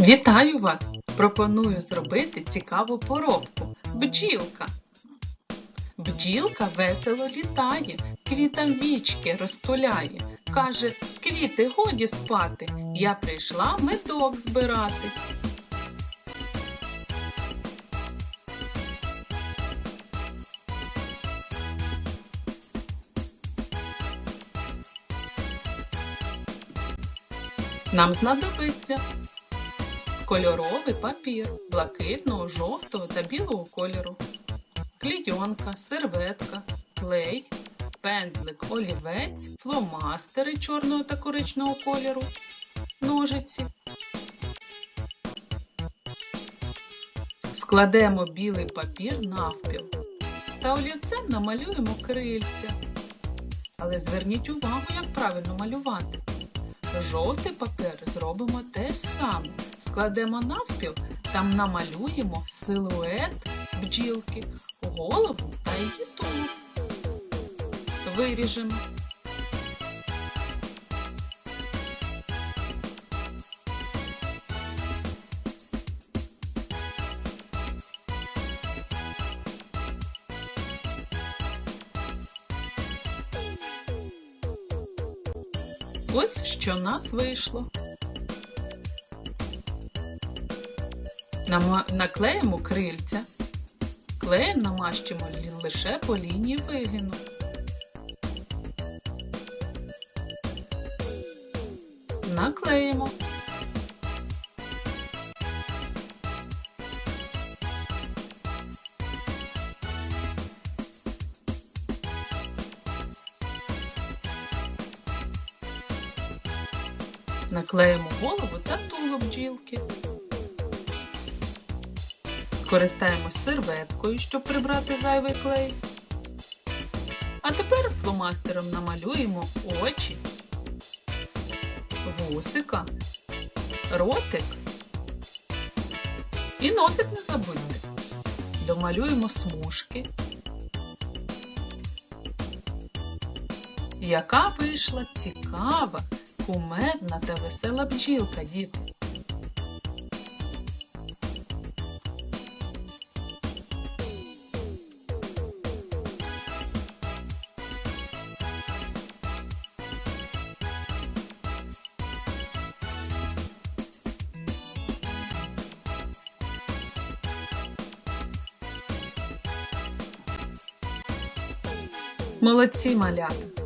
Вітаю вас! Пропоную зробити цікаву поробку. Бджілка. Бджілка весело літає, квітам вічки розтуляє. Каже, квіти годі спати, я прийшла медок збирати. Нам знадобиться кольоровий папір блакитного, жовтого та білого кольору, клійонка, серветка, клей, пензлик, олівець, фломастери чорного та коричного кольору, ножиці. Складемо білий папір навпіл та олівцем намалюємо крильця. Але зверніть увагу, як правильно малювати. Жовтий папір зробимо те ж саме. Складемо навпіл, там намалюємо силует бджілки, голову та її тулуб. Виріжемо. Ось що в нас вийшло. Наклеїмо крильця. Клеєм намащимо лише по лінії вигину. Наклеїмо. Наклеїмо голову та тулуб бджілки. Скористаємось серветкою, щоб прибрати зайвий клей. А тепер фломастером намалюємо очі, вусика, ротик і носик не забудьте. Домалюємо смужки. Яка вийшла цікава, кумедна та весела бджілка, діти. Молодці малята!